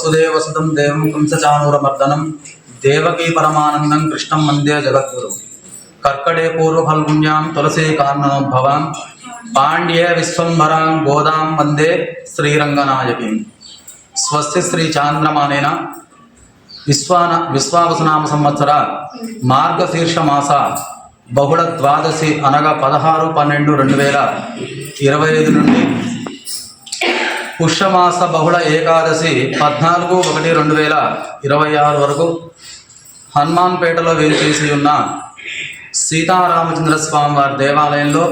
శ్రీమన్నారాయణ వసుదేవసుతం దేవం కంసచానూరమర్దనం దేవకీ పరమానందం కృష్ణం వందే జగద్గురు. కర్కడే పూర్వఫల్గుణ్యాం తులసీ కార్ణనోద్భవాం పాండ్యే విశ్వంభరాం గోదాం వందే శ్రీరంగనాయకీం. స్వస్తి శ్రీ చాంద్రమానేన. విశ్వాన విశ్వావసునామ సంవత్సర మార్గశీర్ష మాస బహుళ ద్వాదశి అనగా పదహారు పన్నెండు రెండు వేల ఇరవై ఐదు నుండి పుష్యమాస బహుళ ఏకాదశి పద్నాలుగు ఒకటి రెండు వేల ఇరవై ఆరు వరకు హనుమాన్పేటలో వేరుచేసి ఉన్న సీతారామచంద్ర స్వామి వారి దేవాలయంలో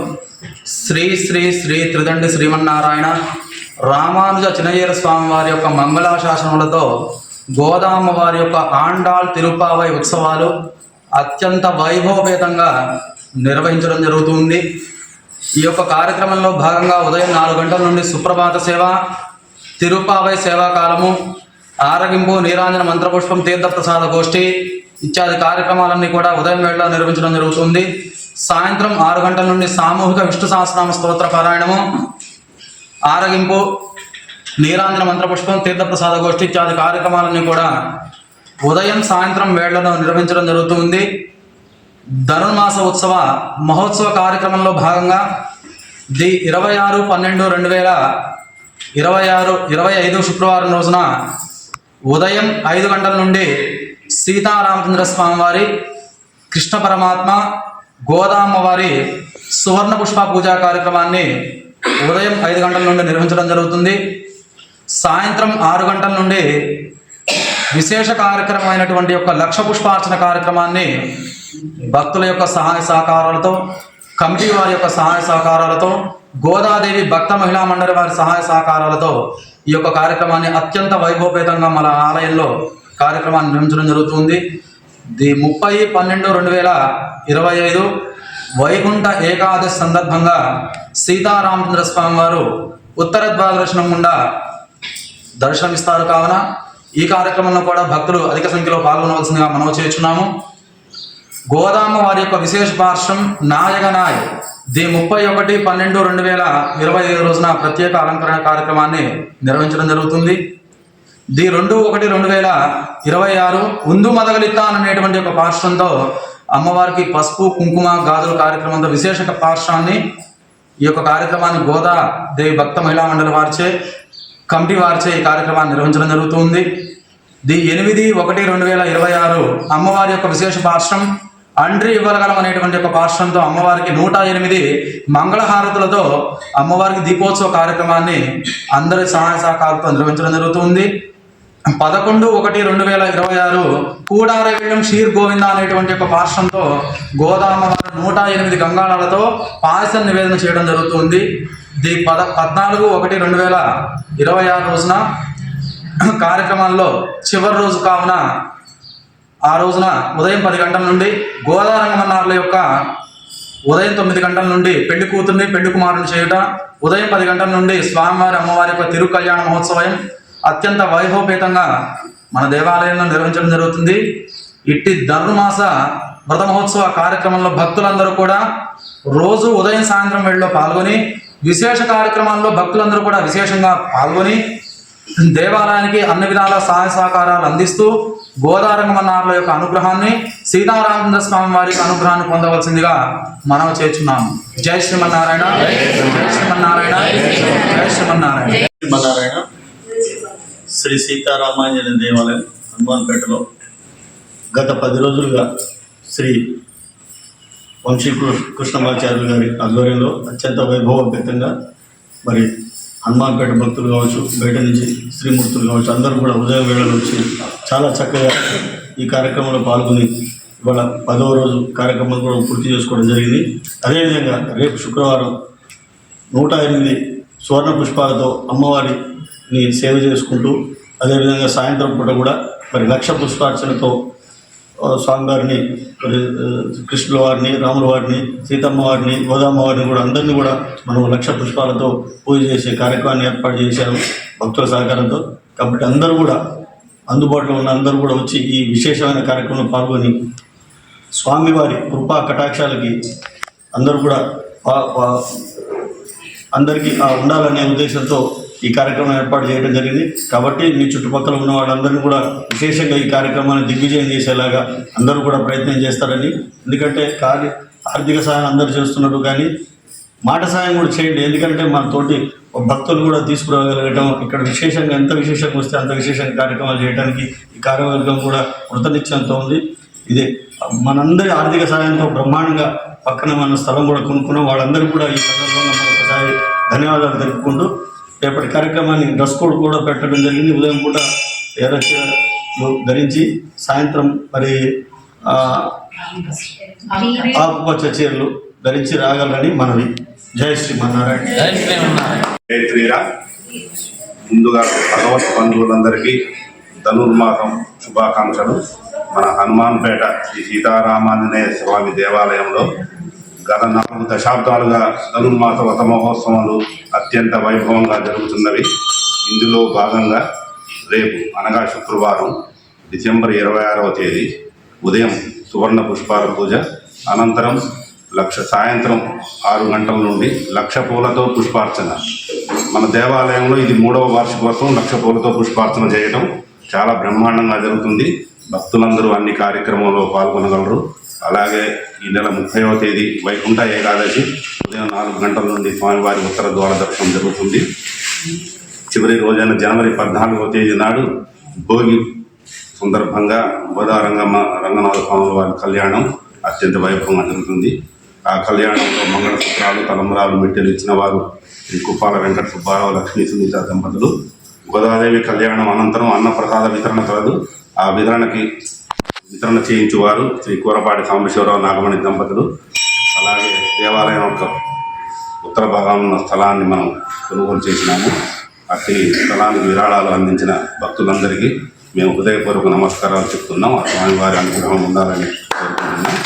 శ్రీ శ్రీ శ్రీ త్రిదండి శ్రీమన్నారాయణ రామానుజ చినయ్యర స్వామి వారి యొక్క మంగళాశాసనములతో గోదామ వారి యొక్క ఆండాళ్ తిరుపావై ఉత్సవాలు అత్యంత వైభవపేతంగా నిర్వహించడం జరుగుతుంది ఈ యొక్క కార్యక్రమంలో భాగంగా ఉదయం నాలుగు గంటల నుండి సుప్రభాత సేవ తిరుపావై సేవా కాలము ఆరగింపు నీరాంజన మంత్రపుష్పం తీర్థప్రసాద గోష్ఠి ఇత్యాది కార్యక్రమాలన్నీ కూడా ఉదయం వేళ నిర్వహించడం జరుగుతుంది. సాయంత్రం ఆరు గంటల నుండి సామూహిక విష్ణు సహస్రనామ స్తోత్ర పారాయణము ఆరగింపు నీరాంజన మంత్రపుష్పం తీర్థప్రసాద గోష్ఠి ఇత్యాది కార్యక్రమాలన్నీ కూడా ఉదయం సాయంత్రం వేళ్ళను నిర్వహించడం జరుగుతుంది. ధనుర్మాస ఉత్సవ మహోత్సవ కార్యక్రమంలో భాగంగా ది ఇరవై ఆరు పన్నెండు రెండు వేల ఇరవై ఆరు ఇరవై ఐదు శుక్రవారం రోజున ఉదయం ఐదు గంటల నుండి సీతారామచంద్ర స్వామివారి కృష్ణ పరమాత్మ గోదామ్మవారి సువర్ణ పుష్ప పూజా కార్యక్రమాన్ని ఉదయం ఐదు గంటల నుండి నిర్వహించడం జరుగుతుంది. సాయంత్రం ఆరు గంటల నుండి విశేష కార్యక్రమమైనటువంటి యొక్క లక్ష పుష్పార్చన కార్యక్రమాన్ని భక్తుల యొక్క సహాయ సహకారాలతో కమిటీ వారి యొక్క సహాయ సహకారాలతో గోదాదేవి భక్త మహిళా మండలి వారి సహాయ సహకారాలతో ఈ యొక్క కార్యక్రమాన్ని అత్యంత వైభవపేతంగా మన ఆలయంలో కార్యక్రమాన్ని నిర్మించడం జరుగుతుంది. ది ముప్పై పన్నెండు రెండు వేల ఇరవై ఐదు వైకుంఠ ఏకాదశి సందర్భంగా సీతారామచంద్ర స్వామి వారు ఉత్తర ద్వాదర్శనం గుండా దర్శనమిస్తారు కావున ఈ కార్యక్రమంలో కూడా భక్తులు అధిక సంఖ్యలో పాల్గొనవలసిందిగా మనం చేస్తున్నాము. గోదామ వారి యొక్క విశేష పార్శ్వం నాయగనాయ్. ది ముప్పై ఒకటి పన్నెండు రెండు వేల ఇరవై ఐదు రోజున ప్రత్యేక అలంకరణ కార్యక్రమాన్ని నిర్వహించడం జరుగుతుంది. ది రెండు ఒకటి రెండు వేల ఇరవై ఆరు ఉందు మదగలిత్తాన్ అనేటువంటి ఒక పార్శ్వంతో అమ్మవారికి పసుపు కుంకుమ గాజుల కార్యక్రమంతో విశేష పార్శ్వాన్ని ఈ యొక్క కార్యక్రమాన్ని గోదా దేవి భక్త మహిళా మండలి వారిచే కమిటీ వారిచే ఈ కార్యక్రమాన్ని నిర్వహించడం జరుగుతుంది. ది ఎనిమిది ఒకటి రెండు వేల ఇరవై ఆరు అమ్మవారి యొక్క విశేష పార్శ్వం అండ్రి ఇవ్వగలం అనేటువంటి ఒక పార్శ్వంతో అమ్మవారికి నూట ఎనిమిది మంగళహారతులతో అమ్మవారికి దీపోత్సవ కార్యక్రమాన్ని అందరి సహాయ సహకారాలతో నిర్వహించడం జరుగుతుంది. పదకొండు ఒకటి రెండు వేల ఇరవై ఆరు కూడారవీళ్ళం షీర్ గోవింద అనేటువంటి ఒక పార్శ్వంతో గోదామవారు నూట ఎనిమిది గంగాళాలతో పాయసం నివేదన చేయడం జరుగుతుంది. ది పద పద్నాలుగు ఒకటి రెండు వేల ఇరవై ఆరు రోజున కార్యక్రమాల్లో చివరి రోజు కావున ఆ రోజున ఉదయం పది గంటల నుండి గోదారంగమన్నారుల యొక్క ఉదయం తొమ్మిది గంటల నుండి పెళ్ళి కూతుర్ని పెళ్ళి కుమారుని చేయుట ఉదయం పది గంటల నుండి స్వామివారి అమ్మవారి యొక్క తిరు కళ్యాణ మహోత్సవం అత్యంత వైభవపేతంగా మన దేవాలయంలో నిర్వహించడం జరుగుతుంది. ఇట్టి ధనుర్మాస వ్రత మహోత్సవ కార్యక్రమంలో భక్తులందరూ కూడా రోజు ఉదయం సాయంత్రం వేళలో పాల్గొని విశేష కార్యక్రమాల్లో భక్తులందరూ కూడా విశేషంగా పాల్గొని దేవాలయానికి అన్ని విధాల సహాయ సహకారాలు అందిస్తూ గోదారంగమన్నారుల యొక్క అనుగ్రహాన్ని సీతారామచంద్ర స్వామి వారి యొక్క అనుగ్రహాన్ని పొందవలసిందిగా మనం చేర్చున్నాము జై శ్రీమన్నారాయణ. జై శ్రీమన్నారాయణ. జై శ్రీమన్నారాయణ. శ్రీమన్నారాయణ. శ్రీ సీతారామాంజన దేవాలయం హనుమాన్పేటలో గత పది రోజులుగా శ్రీ వంశీ కృష్ణమాచార్యులు గారి ఆధ్వర్యంలో అత్యంత వైభవపేతంగా మరి హనుమాన్పేట భక్తులు కావచ్చు బయట నుంచి శ్రీమూర్తులు కావచ్చు అందరూ కూడా ఉదయం వేళలు వచ్చి చాలా చక్కగా ఈ కార్యక్రమంలో పాల్గొని ఇవాళ పదవ రోజు కార్యక్రమం కూడా పూర్తి చేసుకోవడం జరిగింది. అదేవిధంగా రేపు శుక్రవారం నూట ఎనిమిది సువర్ణ పుష్పాలతో అమ్మవారిని సేవ చేసుకుంటూ అదేవిధంగా సాయంత్రం పూట కూడా మరి లక్ష పుష్పార్చనతో స్వామివారిని గారిని కృష్ణుల వారిని రాముల వారిని సీతమ్మ వారిని గోదామ్మ వారిని కూడా అందరినీ కూడా మనం లక్ష పుష్పాలతో పూజ చేసే కార్యక్రమాన్ని ఏర్పాటు చేశారు భక్తుల సహకారంతో. కాబట్టి అందరూ కూడా అందుబాటులో ఉన్న అందరూ కూడా వచ్చి ఈ విశేషమైన కార్యక్రమంలో పాల్గొని స్వామివారి కృపా కటాక్షాలకి అందరూ కూడా పా- పా- అందరికీ ఉండాలనే ఉద్దేశంతో ఈ కార్యక్రమం ఏర్పాటు చేయడం జరిగింది. కాబట్టి మీ చుట్టుపక్కల ఉన్న వాళ్ళందరినీ కూడా విశేషంగా ఈ కార్యక్రమాన్ని దిగ్విజయం చేసేలాగా అందరూ కూడా ప్రయత్నం చేస్తారని. ఎందుకంటే కార్య ఆర్థిక సహాయం అందరూ చేస్తున్నారు కానీ మాట సాయం కూడా చేయండి. ఎందుకంటే మన తోటి భక్తులు కూడా తీసుకురాగలగటం ఇక్కడ విశేషంగా ఎంత విశేషంగా వస్తే అంత విశేషంగా కార్యక్రమాలు చేయడానికి ఈ కార్యవర్గం కూడా కృతనిశ్చయంతో ఉంది. ఇదే మనందరి ఆర్థిక సహాయంతో బ్రహ్మాండంగా పక్కన మన స్థలం కూడా కొనుక్కున్నాం. వాళ్ళందరూ కూడా ఈ సందర్భంగా మరొకసారి ధన్యవాదాలు తెలుపుకుంటూ రేపటి కార్యక్రమాన్ని డ్రెస్ కోడ్ కూడా పెట్టడం జరిగింది. ఉదయం పూట ఎర్రచీరలు ధరించి సాయంత్రం మరి ఆ, ఆకుపచ్చ చీరలు ధరించి రాగలరని మనవి. జై శ్రీమన్నారాయణ జై శ్రీరామ్ ముందుగా భగవత్ బంధువులందరికీ ధనుర్మాసం శుభాకాంక్షలు. మన హనుమాన్పేట శ్రీ సీతారామాంజనేయ స్వామి దేవాలయంలో గత నాలుగు దశాబ్దాలుగా ధనుర్మాస వ్రత మహోత్సవాలు అత్యంత వైభవంగా జరుగుతున్నవి. ఇందులో భాగంగా రేపు అనగా శుక్రవారం డిసెంబర్ ఇరవై ఆరవ తేదీ ఉదయం సువర్ణ పుష్పాల పూజ అనంతరం లక్ష సాయంత్రం ఆరు గంటల నుండి లక్ష పూలతో పుష్పార్చన. మన దేవాలయంలో ఇది మూడవ వార్షికోత్సవం. లక్ష పూలతో పుష్పార్చన చేయడం చాలా బ్రహ్మాండంగా జరుగుతుంది. భక్తులందరూ అన్ని కార్యక్రమంలో పాల్గొనగలరు. అలాగే ఈ నెల ముప్పైవ తేదీ వైకుంఠ ఏకాదశి ఉదయం నాలుగు గంటల నుండి స్వామివారి ఉత్తర ద్వార దర్శనం జరుగుతుంది. చివరి రోజైన జనవరి పద్నాలుగవ తేదీ నాడు భోగి సందర్భంగా గోదా రంగమ్మ రంగనాథ స్వామి వారి కళ్యాణం అత్యంత వైభవంగా జరుగుతుంది. ఆ కళ్యాణంలో మంగళసూత్రాలు తలంబరాలు మెట్టెలు ఇచ్చిన వారు శ్రీ కుప్పాల వెంకట సుబ్బారావు లక్ష్మీ సునీత దంపతులు గోదాదేవి కళ్యాణం అనంతరం అన్నప్రసాద వితరణ కలదు. ఆ వితరణకి వితరణ చేయించువారు శ్రీ కూరపాటి సాంబశివరావు నాగమణి దంపతులు. అలాగే దేవాలయం యొక్క ఉత్తర భాగంలో ఉన్న స్థలాన్ని మనం కొనుగోలు చేసినాము. అట్టి స్థలానికి విరాళాలు అందించిన భక్తులందరికీ మేము హృదయపూర్వక నమస్కారాలు చెప్తున్నాం. ఆ స్వామివారి అనుగ్రహం ఉండాలని కోరుకుంటున్నాం.